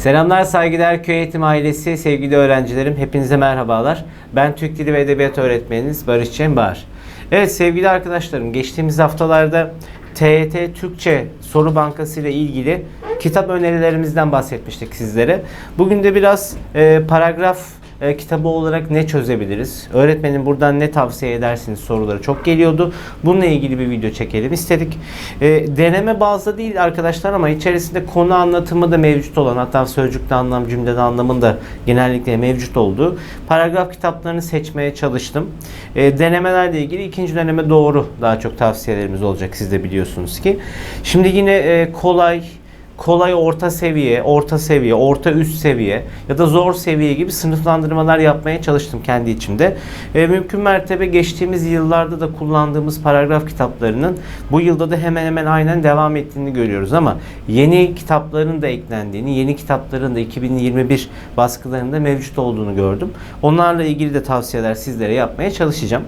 Selamlar saygıdeğer köy eğitim ailesi, sevgili öğrencilerim. Hepinize merhabalar. Ben Türk Dili ve Edebiyat öğretmeniniz Barış Cembar. Evet sevgili arkadaşlarım, geçtiğimiz haftalarda TYT Türkçe Soru Bankası ile ilgili kitap önerilerimizden bahsetmiştik sizlere. Bugün de biraz e, paragraf e, kitabı olarak ne çözebiliriz? Öğretmenim buradan ne tavsiye edersiniz soruları çok geliyordu. Bununla ilgili bir video çekelim istedik. E, deneme bazlı değil arkadaşlar ama içerisinde konu anlatımı da mevcut olan hatta sözcükte anlam, cümlede anlamında genellikle mevcut olduğu paragraf kitaplarını seçmeye çalıştım. E, denemelerle ilgili ikinci deneme doğru daha çok tavsiyelerimiz olacak siz de biliyorsunuz ki. Şimdi yine e, kolay, kolay orta seviye, orta seviye, orta üst seviye ya da zor seviye gibi sınıflandırmalar yapmaya çalıştım kendi içimde. E, mümkün mertebe geçtiğimiz yıllarda da kullandığımız paragraf kitaplarının bu yılda da hemen hemen aynen devam ettiğini görüyoruz ama yeni kitapların da eklendiğini, yeni kitapların da 2021 baskılarında mevcut olduğunu gördüm. Onlarla ilgili de tavsiyeler sizlere yapmaya çalışacağım.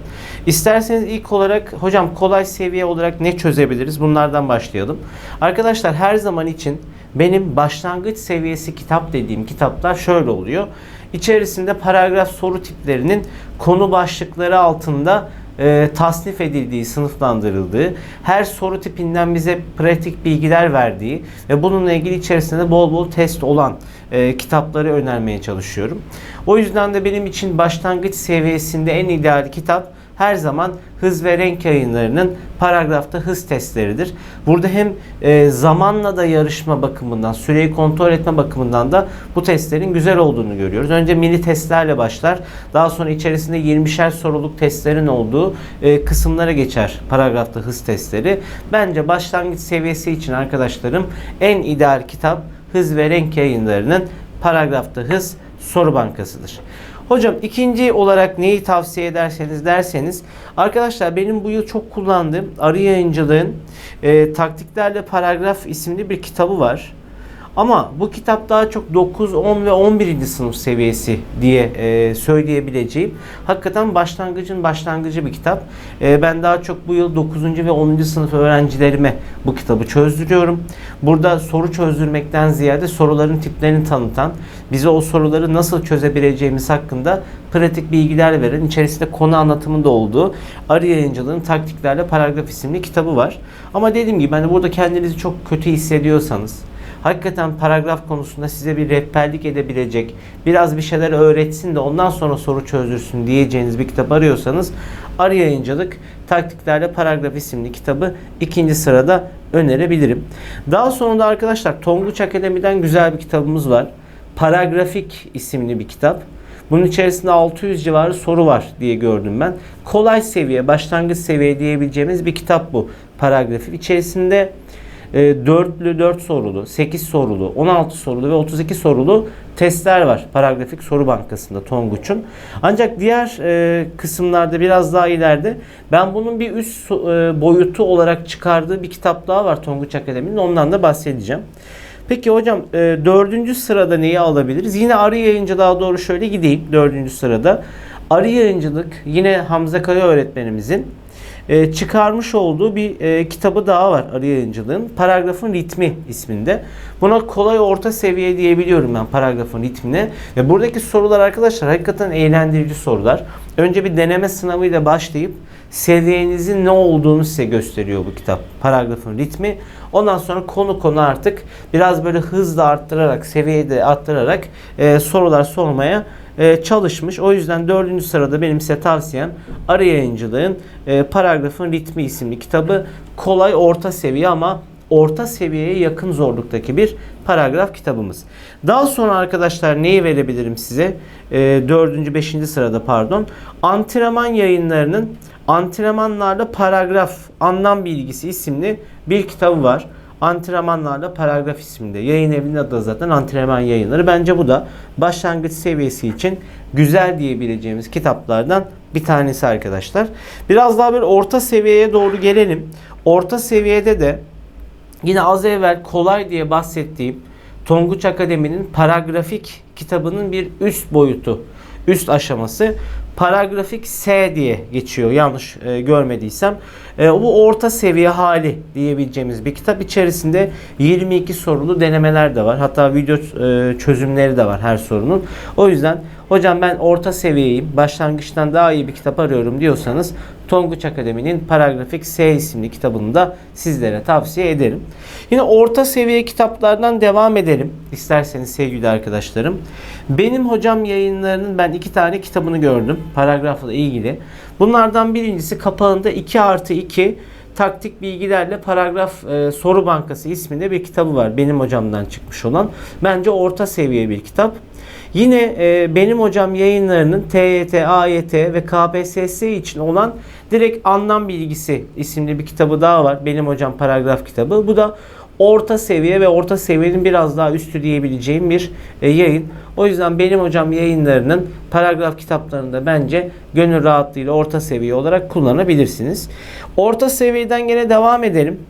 İsterseniz ilk olarak hocam kolay seviye olarak ne çözebiliriz? Bunlardan başlayalım. Arkadaşlar her zaman için benim başlangıç seviyesi kitap dediğim kitaplar şöyle oluyor. İçerisinde paragraf soru tiplerinin konu başlıkları altında e, tasnif edildiği, sınıflandırıldığı, her soru tipinden bize pratik bilgiler verdiği ve bununla ilgili içerisinde bol bol test olan e, kitapları önermeye çalışıyorum. O yüzden de benim için başlangıç seviyesinde en ideal kitap her zaman hız ve renk yayınlarının paragrafta hız testleridir. Burada hem e, zamanla da yarışma bakımından, süreyi kontrol etme bakımından da bu testlerin güzel olduğunu görüyoruz. Önce mini testlerle başlar. Daha sonra içerisinde 20'şer soruluk testlerin olduğu e, kısımlara geçer paragrafta hız testleri. Bence başlangıç seviyesi için arkadaşlarım en ideal kitap Hız ve Renk yayınlarının paragrafta hız soru bankasıdır. Hocam ikinci olarak neyi tavsiye ederseniz derseniz arkadaşlar benim bu yıl çok kullandığım Arı Yayıncılığın e, Taktiklerle Paragraf isimli bir kitabı var. Ama bu kitap daha çok 9, 10 ve 11. sınıf seviyesi diye e, söyleyebileceğim. Hakikaten başlangıcın başlangıcı bir kitap. E, ben daha çok bu yıl 9. ve 10. sınıf öğrencilerime bu kitabı çözdürüyorum. Burada soru çözdürmekten ziyade soruların tiplerini tanıtan, bize o soruları nasıl çözebileceğimiz hakkında pratik bilgiler veren, içerisinde konu anlatımında olduğu Arı Yayıncılığın Taktiklerle Paragraf isimli kitabı var. Ama dediğim gibi hani burada kendinizi çok kötü hissediyorsanız, hakikaten paragraf konusunda size bir rehberlik edebilecek, biraz bir şeyler öğretsin de ondan sonra soru çözdürsün diyeceğiniz bir kitap arıyorsanız Arı Yayıncılık Taktiklerle Paragraf isimli kitabı ikinci sırada önerebilirim. Daha sonra da arkadaşlar Tonguç Akademi'den güzel bir kitabımız var. Paragrafik isimli bir kitap. Bunun içerisinde 600 civarı soru var diye gördüm ben. Kolay seviye, başlangıç seviye diyebileceğimiz bir kitap bu. Paragrafik. İçerisinde e, 4'lü 4 sorulu, 8 sorulu, 16 sorulu ve 32 sorulu testler var paragrafik soru bankasında Tonguç'un. Ancak diğer e, kısımlarda biraz daha ileride ben bunun bir üst e, boyutu olarak çıkardığı bir kitap daha var Tonguç Akademi'nin. Ondan da bahsedeceğim. Peki hocam e, dördüncü sırada neyi alabiliriz? Yine arı yayıncı daha doğru şöyle gideyim dördüncü sırada. Arı yayıncılık yine Hamza Kaya öğretmenimizin e, çıkarmış olduğu bir e, kitabı daha var arı yayıncılığın. Paragrafın ritmi isminde. Buna kolay orta seviye diyebiliyorum ben paragrafın ritmine. Ve buradaki sorular arkadaşlar hakikaten eğlendirici sorular. Önce bir deneme sınavıyla başlayıp seviyenizin ne olduğunu size gösteriyor bu kitap. Paragrafın ritmi. Ondan sonra konu konu artık biraz böyle hızla arttırarak, seviyeyi de arttırarak e, sorular sormaya e, çalışmış. O yüzden dördüncü sırada benim size tavsiyem Arı Yayıncılığın e, Paragrafın Ritmi isimli kitabı. Kolay orta seviye ama orta seviyeye yakın zorluktaki bir paragraf kitabımız. Daha sonra arkadaşlar neyi verebilirim size? E, dördüncü, beşinci sırada pardon. Antrenman yayınlarının Antrenmanlarla Paragraf Anlam Bilgisi isimli bir kitabı var. Antrenmanlarla Paragraf isminde. Yayın evinin adı zaten antrenman yayınları. Bence bu da başlangıç seviyesi için güzel diyebileceğimiz kitaplardan bir tanesi arkadaşlar. Biraz daha böyle orta seviyeye doğru gelelim. Orta seviyede de yine az evvel kolay diye bahsettiğim Tonguç Akademi'nin paragrafik kitabının bir üst boyutu, üst aşaması paragrafik S diye geçiyor yanlış e, görmediysem. E, bu orta seviye hali diyebileceğimiz bir kitap. İçerisinde 22 sorulu denemeler de var. Hatta video e, çözümleri de var her sorunun. O yüzden hocam ben orta seviyeyim, başlangıçtan daha iyi bir kitap arıyorum diyorsanız Tonguç Akademi'nin Paragrafik S isimli kitabını da sizlere tavsiye ederim. Yine orta seviye kitaplardan devam edelim isterseniz sevgili arkadaşlarım. Benim hocam yayınlarının ben iki tane kitabını gördüm paragrafla ilgili. Bunlardan birincisi kapağında 2 artı 2 taktik bilgilerle paragraf e, soru bankası isminde bir kitabı var. Benim hocamdan çıkmış olan. Bence orta seviye bir kitap. Yine e, benim hocam yayınlarının TYT, AYT ve KPSS için olan direkt anlam bilgisi isimli bir kitabı daha var. Benim hocam paragraf kitabı. Bu da orta seviye ve orta seviyenin biraz daha üstü diyebileceğim bir e, yayın. O yüzden benim hocam yayınlarının paragraf kitaplarında bence gönül rahatlığıyla orta seviye olarak kullanabilirsiniz. Orta seviyeden gene devam edelim.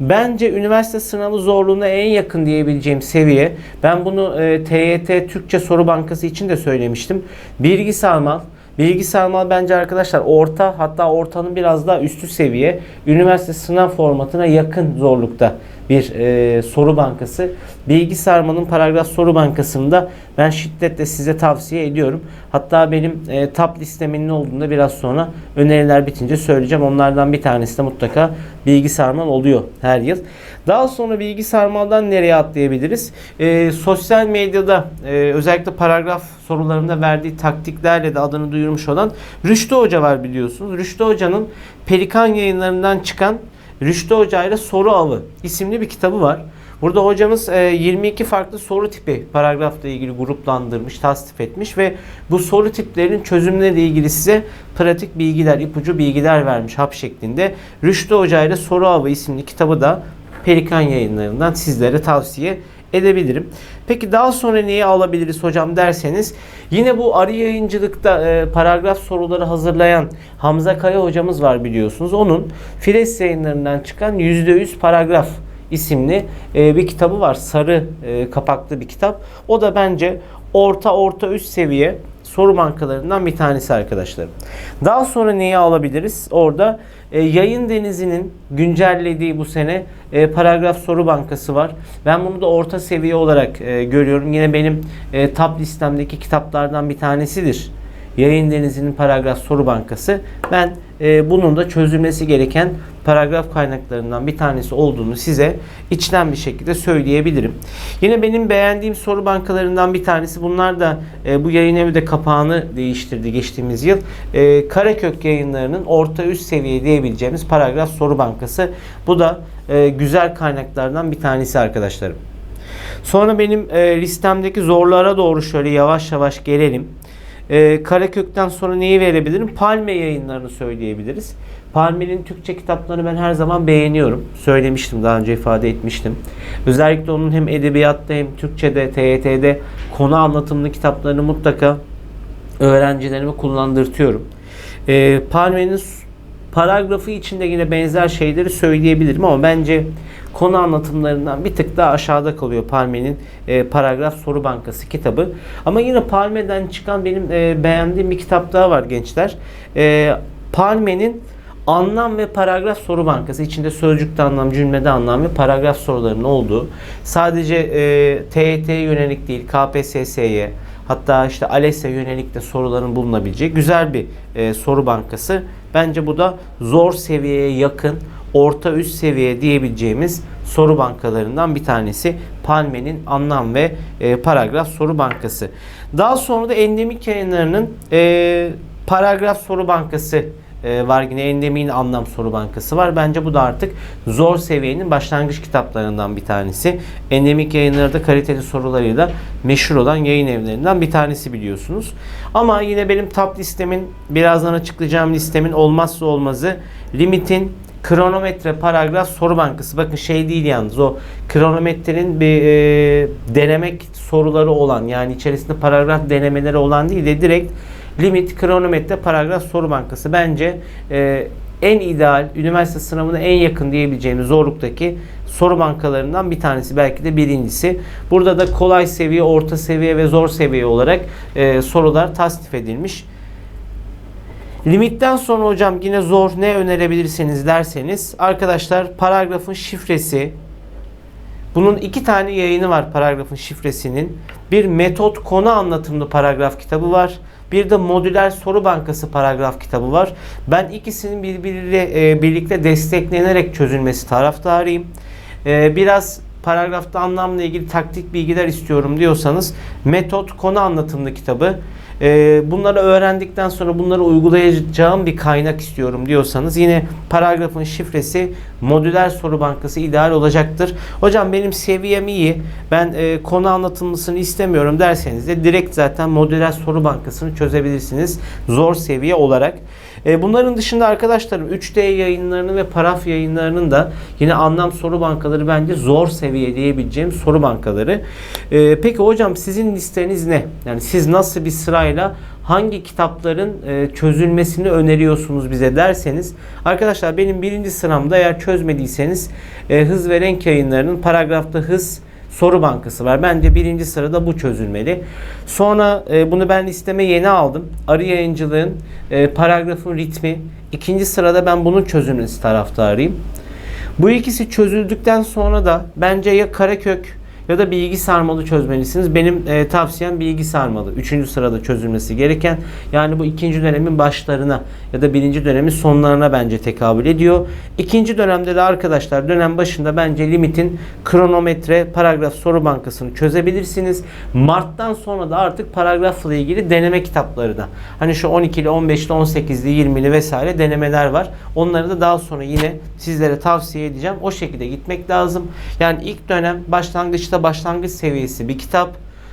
Bence üniversite sınavı zorluğuna en yakın diyebileceğim seviye. Ben bunu e, TYT Türkçe Soru Bankası için de söylemiştim. Bilgi sarmal. Bilgi sarmal bence arkadaşlar orta hatta ortanın biraz daha üstü seviye. Üniversite sınav formatına yakın zorlukta bir e, soru bankası. Bilgi sarmanın paragraf soru bankasında ben şiddetle size tavsiye ediyorum. Hatta benim e, top listemin ne olduğunu biraz sonra öneriler bitince söyleyeceğim. Onlardan bir tanesi de mutlaka bilgi sarmal oluyor her yıl. Daha sonra bilgi sarmaldan nereye atlayabiliriz? E, sosyal medyada e, özellikle paragraf sorularında verdiği taktiklerle de adını duyurmuş olan Rüştü Hoca var biliyorsunuz. Rüştü Hoca'nın Pelikan yayınlarından çıkan Rüştü Hoca ile Soru Avı isimli bir kitabı var. Burada hocamız 22 farklı soru tipi paragrafla ilgili gruplandırmış, tasnif etmiş ve bu soru tiplerinin çözümleriyle ilgili size pratik bilgiler, ipucu bilgiler vermiş hap şeklinde. Rüştü Hoca ile Soru Avı isimli kitabı da Pelikan yayınlarından sizlere tavsiye edebilirim. Peki daha sonra neyi alabiliriz hocam derseniz yine bu arı yayıncılıkta e, paragraf soruları hazırlayan Hamza Kaya hocamız var biliyorsunuz. Onun Files yayınlarından çıkan %100 paragraf isimli e, bir kitabı var. Sarı e, kapaklı bir kitap. O da bence orta orta üst seviye soru bankalarından bir tanesi arkadaşlarım. Daha sonra neyi alabiliriz? Orada e, yayın denizinin güncellediği bu sene e, paragraf soru bankası var. Ben bunu da orta seviye olarak e, görüyorum. Yine benim e, top listemdeki kitaplardan bir tanesidir. Yayın Denizi'nin paragraf soru bankası. Ben e, bunun da çözülmesi gereken paragraf kaynaklarından bir tanesi olduğunu size içten bir şekilde söyleyebilirim. Yine benim beğendiğim soru bankalarından bir tanesi. Bunlar da e, bu yayın evi de kapağını değiştirdi geçtiğimiz yıl. E, Karakök yayınlarının orta üst seviye diyebileceğimiz paragraf soru bankası. Bu da e, güzel kaynaklardan bir tanesi arkadaşlarım. Sonra benim e, listemdeki zorlara doğru şöyle yavaş yavaş gelelim. E, Karakök'ten sonra neyi verebilirim? Palme yayınlarını söyleyebiliriz. Palme'nin Türkçe kitaplarını ben her zaman beğeniyorum. Söylemiştim daha önce ifade etmiştim. Özellikle onun hem edebiyatta hem Türkçe'de, TYT'de konu anlatımlı kitaplarını mutlaka öğrencilerime kullandırtıyorum. E, Palme'nin paragrafı içinde yine benzer şeyleri söyleyebilirim ama bence konu anlatımlarından bir tık daha aşağıda kalıyor Palme'nin e, paragraf soru bankası kitabı. Ama yine Palme'den çıkan benim e, beğendiğim bir kitap daha var gençler. E, Palme'nin anlam ve paragraf soru bankası içinde sözcükte anlam, cümlede anlam ve paragraf sorularının olduğu sadece e, TYT'ye yönelik değil KPSS'ye hatta işte ALES'e yönelik de soruların bulunabileceği güzel bir e, soru bankası. Bence bu da zor seviyeye yakın orta üst seviye diyebileceğimiz soru bankalarından bir tanesi. Palme'nin anlam ve e, paragraf soru bankası. Daha sonra da endemik yayınlarının e, paragraf soru bankası e, var yine endemiğin anlam soru bankası var. Bence bu da artık zor seviyenin başlangıç kitaplarından bir tanesi. Endemik yayınları da kaliteli sorularıyla meşhur olan yayın evlerinden bir tanesi biliyorsunuz. Ama yine benim top listemin birazdan açıklayacağım listemin olmazsa olmazı limitin kronometre paragraf soru bankası. Bakın şey değil yalnız o kronometrenin bir e, denemek soruları olan yani içerisinde paragraf denemeleri olan değil de direkt limit kronometre paragraf soru bankası. Bence e, en ideal üniversite sınavına en yakın diyebileceğimiz zorluktaki soru bankalarından bir tanesi belki de birincisi. Burada da kolay seviye, orta seviye ve zor seviye olarak e, sorular tasnif edilmiş. Limitten sonra hocam yine zor ne önerebilirsiniz derseniz arkadaşlar paragrafın şifresi bunun iki tane yayını var paragrafın şifresinin. Bir metot konu anlatımlı paragraf kitabı var. Bir de modüler soru bankası paragraf kitabı var. Ben ikisinin birbiriyle e, birlikte desteklenerek çözülmesi taraftarıyım. E, biraz paragrafta anlamla ilgili taktik bilgiler istiyorum diyorsanız metot konu anlatımlı kitabı. E, bunları öğrendikten sonra bunları uygulayacağım bir kaynak istiyorum diyorsanız yine paragrafın şifresi modüler soru bankası ideal olacaktır. Hocam benim seviyem iyi. Ben e, konu anlatımlısını istemiyorum derseniz de direkt zaten modüler soru bankasını çözebilirsiniz. Zor seviye olarak. E, bunların dışında arkadaşlarım 3D yayınlarının ve paraf yayınlarının da yine anlam soru bankaları bence zor seviye diyebileceğim soru bankaları. E, peki hocam sizin listeniz ne? Yani siz nasıl bir sırayla hangi kitapların e, çözülmesini öneriyorsunuz bize derseniz arkadaşlar benim birinci sıramda eğer çözmediyseniz e, hız ve renk yayınlarının paragrafta hız soru bankası var. Bence birinci sırada bu çözülmeli. Sonra e, bunu ben listeme yeni aldım. Arı yayıncılığın e, paragrafın ritmi. İkinci sırada ben bunun çözülmesi taraftarıyım. Bu ikisi çözüldükten sonra da bence ya karekök ya da bilgi sarmalı çözmelisiniz. Benim e, tavsiyem bilgi sarmalı. Üçüncü sırada çözülmesi gereken. Yani bu ikinci dönemin başlarına ya da birinci dönemin sonlarına bence tekabül ediyor. İkinci dönemde de arkadaşlar dönem başında bence limitin kronometre, paragraf soru bankasını çözebilirsiniz. Mart'tan sonra da artık paragrafla ilgili deneme kitapları da. Hani şu 12'li, 15'li, 18'li, 20'li vesaire denemeler var. Onları da daha sonra yine sizlere tavsiye edeceğim. O şekilde gitmek lazım. Yani ilk dönem başlangıçta başlangıç seviyesi bir kitap.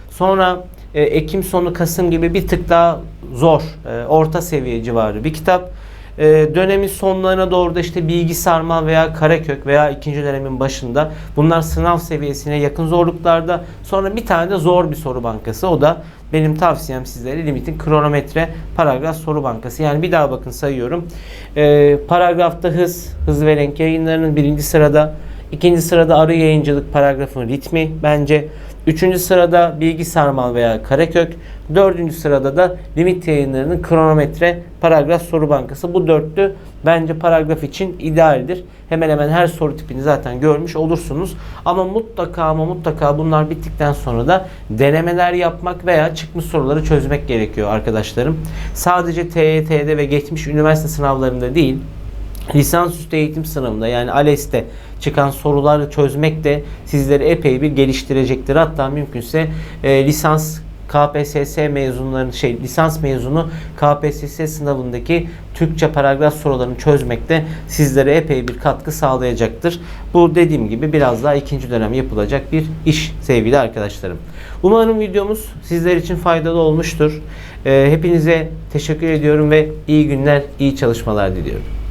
Sonra e, Ekim sonu Kasım gibi bir tık daha zor, e, orta seviye civarı bir kitap. E, dönemin sonlarına doğru da işte bilgi sarmal veya karekök veya ikinci dönemin başında bunlar sınav seviyesine yakın zorluklarda. Sonra bir tane de zor bir soru bankası. O da benim tavsiyem sizlere limitin kronometre paragraf soru bankası. Yani bir daha bakın sayıyorum. E, paragrafta hız, hız ve renk yayınlarının birinci sırada. İkinci sırada arı yayıncılık paragrafın ritmi bence. Üçüncü sırada bilgi sarmal veya karekök. Dördüncü sırada da limit yayınlarının kronometre paragraf soru bankası. Bu dörtlü bence paragraf için idealdir. Hemen hemen her soru tipini zaten görmüş olursunuz. Ama mutlaka ama mutlaka bunlar bittikten sonra da denemeler yapmak veya çıkmış soruları çözmek gerekiyor arkadaşlarım. Sadece TYT'de ve geçmiş üniversite sınavlarında değil, lisansüstü eğitim sınavında yani ALES'te çıkan soruları çözmek de sizleri epey bir geliştirecektir. Hatta mümkünse e, lisans KPSS mezunlarının şey lisans mezunu KPSS sınavındaki Türkçe paragraf sorularını çözmekte sizlere epey bir katkı sağlayacaktır. Bu dediğim gibi biraz daha ikinci dönem yapılacak bir iş sevgili arkadaşlarım. Umarım videomuz sizler için faydalı olmuştur. E, hepinize teşekkür ediyorum ve iyi günler, iyi çalışmalar diliyorum.